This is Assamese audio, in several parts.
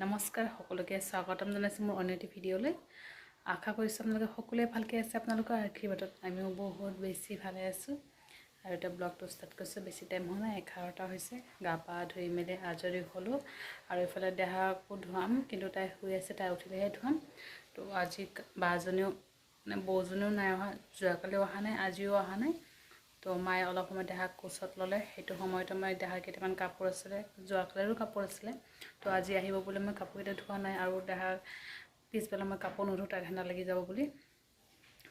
নমস্কাৰ সকলোকে স্বাগতম জনাইছোঁ মোৰ অন্য এটি ভিডিঅ'লৈ। আশা কৰিছোঁ আপোনালোকে সকলোৱে ভালকৈ আছে আপোনালোকৰ আশীৰ্বাদত আমিও বহুত বেছি ভালে আছোঁ। আৰু এতিয়া ব্লগটো ষ্টাৰ্ট কৰিছোঁ বেছি টাইম হোৱা নাই এঘাৰটা হৈছে গা পা ধুই মেলি আজৰি হ'লোঁ। আৰু এইফালে দেহাকো ধুৱাম কিন্তু তাই শুই আছে তাই উঠিলেহে ধুৱাম। তো আজি বাজনীও মানে বৌজনীও নাই অহা যোৱাকালিও অহা নাই আজিও অহা নাই। তো মায়ে অলপ সময় দেহাক কোচত ল'লে। সেইটো সময়তে মই দেহাৰ কেইটামান কাপোৰ আছিলে যোৱাকালিৰো কাপোৰ আছিলে। তো আজি আহিব বুলি মই কাপোৰকেইটা ধোৱা নাই আৰু দেহাৰ পিছবেলা মই কাপোৰ নোধোঁ তাই ঠাণ্ডা লাগি যাব বুলি।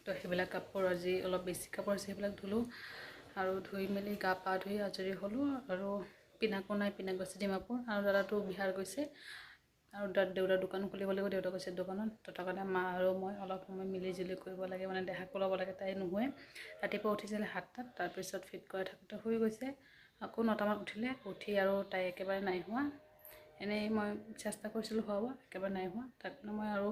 তো সেইবিলাক কাপোৰ আজি অলপ বেছি কাপোৰ আছে সেইবিলাক ধুলোঁ আৰু ধুই মেলি গা পা ধুই আজৰি হ'লোঁ আৰু পিনাকো নাই পিনাক গৈছে ডিমাপুৰ। আৰু দাদাটো বিহাৰ গৈছে। আৰু দেউতাৰ দোকান খুলিব লাগিব দেউতা গৈছে দোকানত তো তাৰ কাৰণে মা আৰু মই অলপ সময় মিলি জুলি কৰিব লাগে মানে দেহাকো ল'ব লাগে তাই নুশুৱে। ৰাতিপুৱা উঠিছিলে সাতটাত তাৰপিছত ফিট কৰাই থাকোঁতে শুই গৈছে। আকৌ নটামান উঠিলে উঠি আৰু তাই একেবাৰে নাই হোৱা। এনেই মই চেষ্টা কৰিছিলোঁ খুৱাব একেবাৰে নাই হোৱা। তাত মই আৰু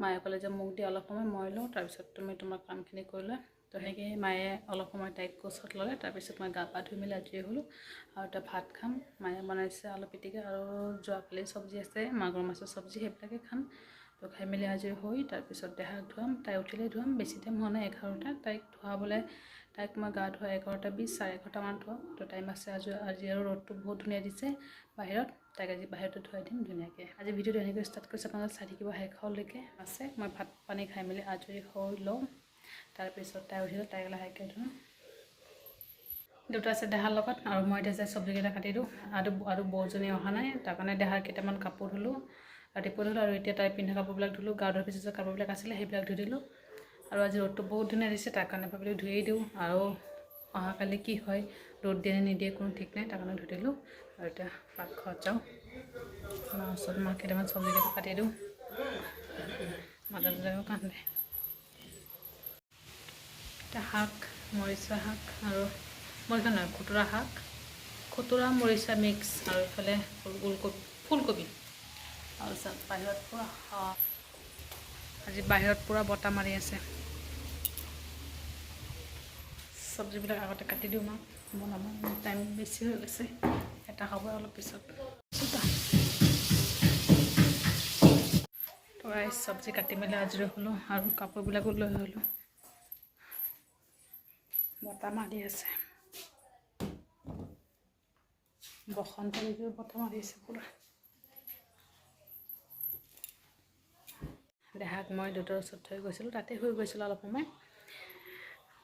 মায়ে ক'লে যে মোক দি অলপ সময় মই লওঁ তাৰপিছত তুমি তোমাৰ কামখিনি কৰি লোৱা। তো সেনেকৈ মায়ে অলপ সময় তাইক কোচত ল'লে তাৰপিছত মই গা পা ধুই মেলি আজৰি হ'লোঁ। আৰু এতিয়া ভাত খাম। মায়ে বনাইছে আলু পিটিকা আৰু যোৱাকালি চব্জি আছে মাগুৰ মাছৰ চব্জি সেইবিলাকে খাম। তো খাই মেলি আজৰি হৈ তাৰপিছত দেহাক ধুৱাম। তাই উঠিলে ধুৱাম। বেছি টাইম হোৱা নাই এঘাৰটা। তাইক ধুৱাবলৈ তাইক মই গা ধোৱা এঘাৰটা বিছ চাৰে এঘাৰটামান ধোৱাওঁ তো টাইম আছে আজি আজি আৰু ৰ'দটো বহুত ধুনীয়া দিছে বাহিৰত। তাইক আজি বাহিৰতে ধুৱাই দিম ধুনীয়াকৈ। আজি ভিডিঅ'টো এনেকৈ ষ্টাৰ্ট কৰিছোঁ। আপোনালোকে চাই থাকিব শেষলৈকে আছে মই ভাত পানী খাই মেলি আজৰি হৈ লওঁ। তাৰপিছত তাই উঠিলে তাইক লাহেকৈ ধুম দুটা আছে দেহাৰ লগত আৰু মই এতিয়া যাই চব্জিকেইটা কাটি দিওঁ আৰু আৰু বৌজনী অহা নাই তাৰ কাৰণে দেহাৰ কেইটামান কাপোৰ ধুলোঁ ৰাতিপুৱা ধুলোঁ আৰু এতিয়া তাই পিন্ধা কাপোৰবিলাক ধুলোঁ গা ধোৱাৰ পিছত কাপোৰবিলাক আছিলে সেইবিলাক ধুই দিলোঁ। আৰু আজি ৰ'দটো বহুত ধুনীয়া দিছে তাৰ কাৰণে ভাবিলোঁ ধুয়েই দিওঁ আৰু অহাকালি কি হয় ৰ'দ দিয়ে নিদিয়ে কোনো ঠিক নাই তাৰ কাৰণে ধুই দিলোঁ আৰু এতিয়া পাকঘৰত যাওঁ। মাৰ ওচৰত মাক কেইটামান চব্জিকেইটা কাটি দিওঁ। মাজে মাজে কান্দে। এতিয়া শাক মৰিচা শাক আৰু মৰিচা নহয় খুতুৰা শাক খুতুৰা মৰিচা মিক্স আৰু ইফালে ওলকবি ফুলকবি। চাওক বাহিৰত পূৰা আজি বাহিৰত পূৰা বতাহ মাৰি আছে। চব্জিবিলাক আগতে কাটি দিওঁ মাক বনাব টাইম বেছি হৈ গৈছে। এটা হ'ব অলপ পিছত। চব্জি কাটি মেলি আজৰি হ'লোঁ আৰু কাপোৰবিলাকো লৈ হ'লোঁ বতাহ মাৰি আছে। বসন্ত ঋতুৰ বতাহ মাৰি আছে পূৰা। দেহাক মই দেউতাৰ ওচৰত থৈ গৈছিলোঁ তাতে শুই গৈছিলোঁ অলপ সময়।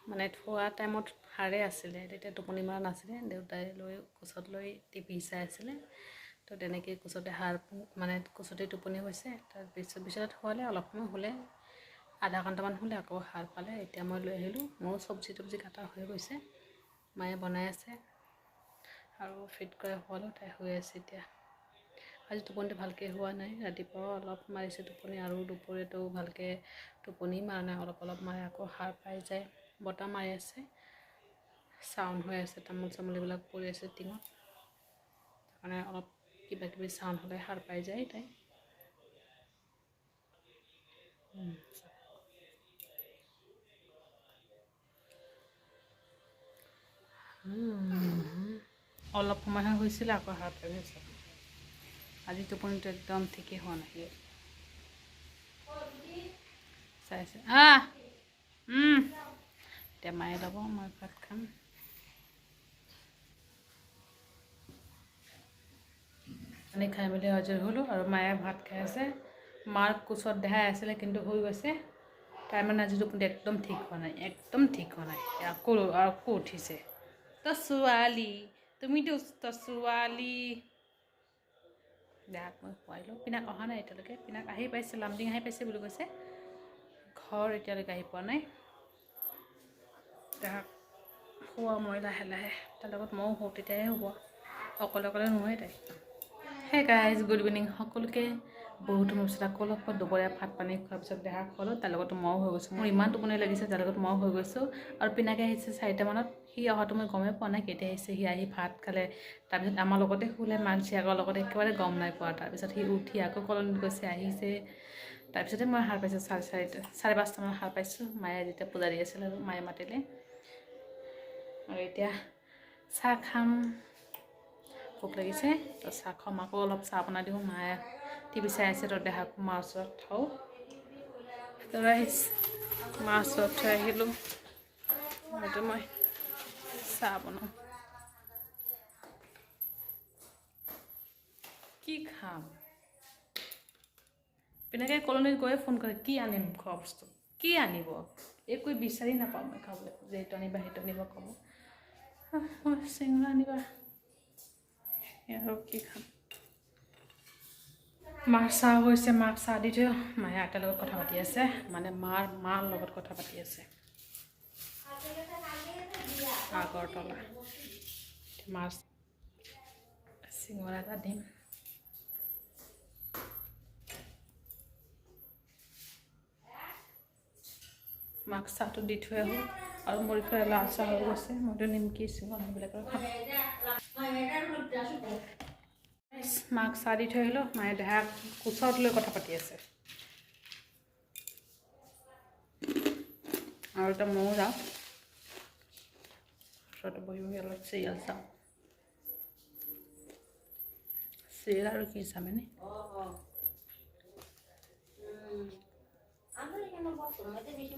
মানে থোৱা টাইমত সাৰে আছিলে তেতিয়া টোপনি মৰা নাছিলে দেউতাই লৈ কোচত লৈ টিভি চাই আছিলে। তো তেনেকৈ কোচতে সাৰ মানে কোচতে টোপনি গৈছে তাৰপিছত বিচনাত শুৱালে অলপ সময় শুলে। আধা ঘণ্টামান শুলে আকৌ সাৰ পালে এতিয়া মই লৈ আহিলোঁ। মোৰো চব্জি তব্জি কাটা হৈ গৈছে। মায়ে বনাই আছে। আৰু ফিট কৰি শুৱালোঁ তাই শুই আছে এতিয়া। আজি টোপনিটো ভালকৈ হোৱা নাই। ৰাতিপুৱাও অলপ মাৰিছে টোপনি আৰু দুপৰীয়াটো ভালকৈ টোপনি মাৰা নাই। অলপ অলপ মাৰে আকৌ সাৰ পাই যায়। বতাহ মাৰি আছে। চাউণ্ড হৈ আছে তামোল চামোল এইবিলাক পৰি আছে টিঙত। সেইকাৰণে অলপ কিবা কিবি চাউণ্ড হ'লে সাৰ পাই যায় তাই। অলপ সময়হে হৈছিলে আকৌ পাই গৈছে আজি টোপনিটো একদম ঠিকেই হোৱা নাই। চাইছে আহ! এতিয়া মায়ে ল'ব, মই ভাত খাম। পানী খাই মেলি আজৰি হ'লোঁ আৰু মায়ে ভাত খাই আছে। মাৰ কোচত দেহাই আছিলে, কিন্তু হৈ গৈছে। তাই মানে আজি টোপনি একদম ঠিক হোৱা নাই, একদম ঠিক হোৱা নাই। আকৌ আকৌ উঠিছে। তই ছোৱালী তুমিতো তই ছোৱালী দেহাক মই খুৱাই লওঁ। পিনাক অহা নাই এতিয়ালৈকে। পিনাক আহি পাইছে, লামডিং আহি পাইছে বুলি কৈছে। ঘৰ এতিয়ালৈকে আহি পোৱা নাই। দেহাক শুৱা মই লাহে লাহে। তাৰ লগত ময়ো শুওঁ তেতিয়াহে হ'ব অকলে অকলে নোহোৱে তাই। হে গাইজ গুড ইভিনিং সকলোকে বহুতো মোৰ পিছত আকৌ অলপ দুপৰীয়া ভাত পানী খোৱাৰ পিছত দেহাক খোৱালোঁ তাৰ লগত ময়ো হৈ গৈছোঁ। মোৰ ইমান টোপনি লাগিছে তাৰ লগত ময়ো হৈ গৈছোঁ। আৰু পিনাকে আহিছে চাৰিটামানত সি অহাটো মই গমেই পোৱা নাই কেতিয়া আহিছে। সি আহি ভাত খালে, তাৰপিছত আমাৰ লগতে শুলে মাক, জীয়েকৰ লগতে একেবাৰে গম নাই পোৱা। তাৰপিছত সি উঠি আকৌ কলনীত গৈছে, আহিছে। তাৰপিছতে মই সাৰ পাইছোঁ, চাৰে চাৰিটা, চাৰে পাঁচটামান সাৰ পাইছোঁ। মায়ে যেতিয়া পূজা দি আছিল আৰু মায়ে মাতিলে। আৰু এতিয়া চাহ খাম। ভোক লাগিছে, তো চাহ খাম। আকৌ অলপ চাহ বনাই দিওঁ। মায়ে টিভি চাই আছে, তো দেহাক মাৰ ওচৰত থওঁ। তো ৰাইজ মাৰ ওচৰত থৈ আহিলোঁ। এইটো মই বনাওঁ কি খাম পিনাকে কলনীত গৈ ফোন কৰে কি আনিম খোৱা বস্তু? কি আনিব? একো বিচাৰি নাপাওঁ মই খাবলৈ। যে এইটো আনিবা, সেইটো আনিব ক'ব। মই চিঙৰা আনিবা। আৰু কি খাম? মাৰ চাহ হৈছে, মাক চাহ দি থৈ মায়ে আইতাৰ লগত কথা পাতি আছে। মানে মাৰ মাৰ লগত কথা পাতি আছে। আগৰতলা। মাছ। চিঙৰা এটা দিম। মাক চাহটো দি থৈ আহোঁ। আৰু মোৰ ইফালে লাল চাহ হৈ গৈছে। মইতো নিমকি চিঙৰা সেইবিলাকৰ খাম। মাক চাহ দি থৈ আহিলোঁ। মায়ে দেহাক কোচত লৈ কথা পাতি আছে। আৰু এতিয়া ময়ো যাওঁ। Şöyle বহি yalar şey yazsam. Sıyılar ki insan beni. আমাদের এখানে বর্তমানে এতে বেশি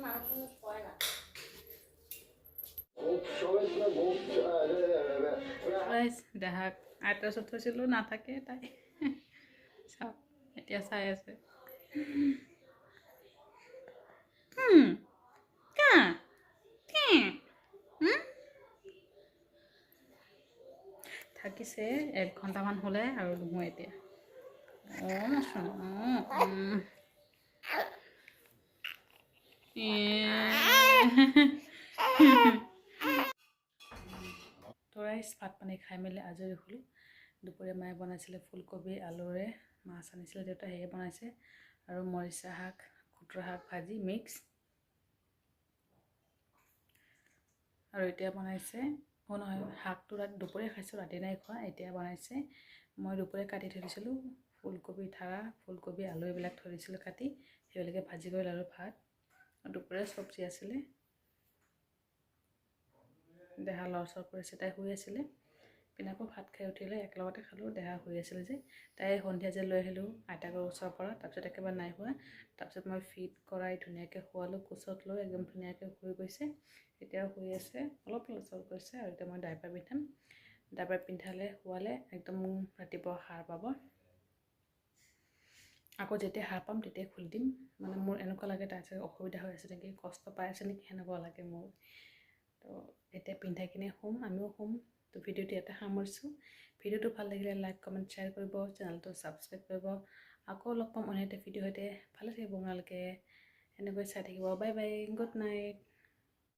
আইতা চত নাথাকে তাই। চাওক এতিয়া চাই আছে। থাকিছে, এক ঘণ্টামান হ'লে আৰু নহয় এতিয়া। অঁ চোন অঁ উম। ভাত পানী খাই মেলি আজৰি হ'লোঁ। দুপৰীয়া মায়ে বনাইছিলে ফুলকবি, আলুৰে মাছ আনিছিলে দেউতাই সেয়ে বনাইছে। আৰু মৰিচা শাক খুতৰা শাক ভাজি, মিক্স। আৰু এতিয়া বনাইছে অঁ নহয় শাকটো ৰাতি দুপৰীয়া খাইছোঁ ৰাতি নাই খোৱা এতিয়া বনাইছে। মই দুপৰীয়া কাটি থৈ দিছিলোঁ ফুলকবি ঠাৰা ফুলকবি আলু এইবিলাক থৈ দিছিলোঁ কাটি সেইবিলাকে ভাজি কৰি ল'লোঁ ভাত। দুপৰীয়া চব্জি আছিলে। দেহা লৰচৰ কৰিছে তাই শুই আছিলে। পিনাকো ভাত খাই উঠিলে একেলগতে খালোঁ দেহা শুই আছিলে যে। তাই সন্ধিয়া যে লৈ আহিলোঁ আইতাকৰ ওচৰৰ পৰা তাৰপিছত একেবাৰে নাই শুৱা তাৰপিছত মই ফিট কৰাই ধুনীয়াকৈ শুৱালোঁ কোচত লৈ একদম ধুনীয়াকৈ শুই গৈছে। এতিয়াও শুই আছে অলপ লৰচৰ কৰিছে আৰু এতিয়া মই ডাইপাৰ পিন্ধাম। ডাইপাৰ পিন্ধালে শুৱালে একদম ৰাতিপুৱা সাৰ পাব। আকৌ যেতিয়া সাৰ পাম তেতিয়াই খুলি দিম। মানে মোৰ এনেকুৱা লাগে চাগে অসুবিধা হৈ আছে নেকি কষ্ট পাই আছে নেকি সেনেকুৱা লাগে মোৰ। তো এতিয়া পিন্ধাই কিনে শুম আমিও শুম। তো ভিডিঅ'টো ইয়াতে সামৰিছোঁ। ভিডিঅ'টো ভাল লাগিলে লাইক কমেণ্ট শ্বেয়াৰ কৰিব চেনেলটো ছাবস্ক্ৰাইব কৰিব। আকৌ লগ পাম অন্য এটা ভিডিঅ' সৈতে। ভালে থাকিব আপোনালোকে। এনেকৈ চাই থাকিব। Bye bye good night.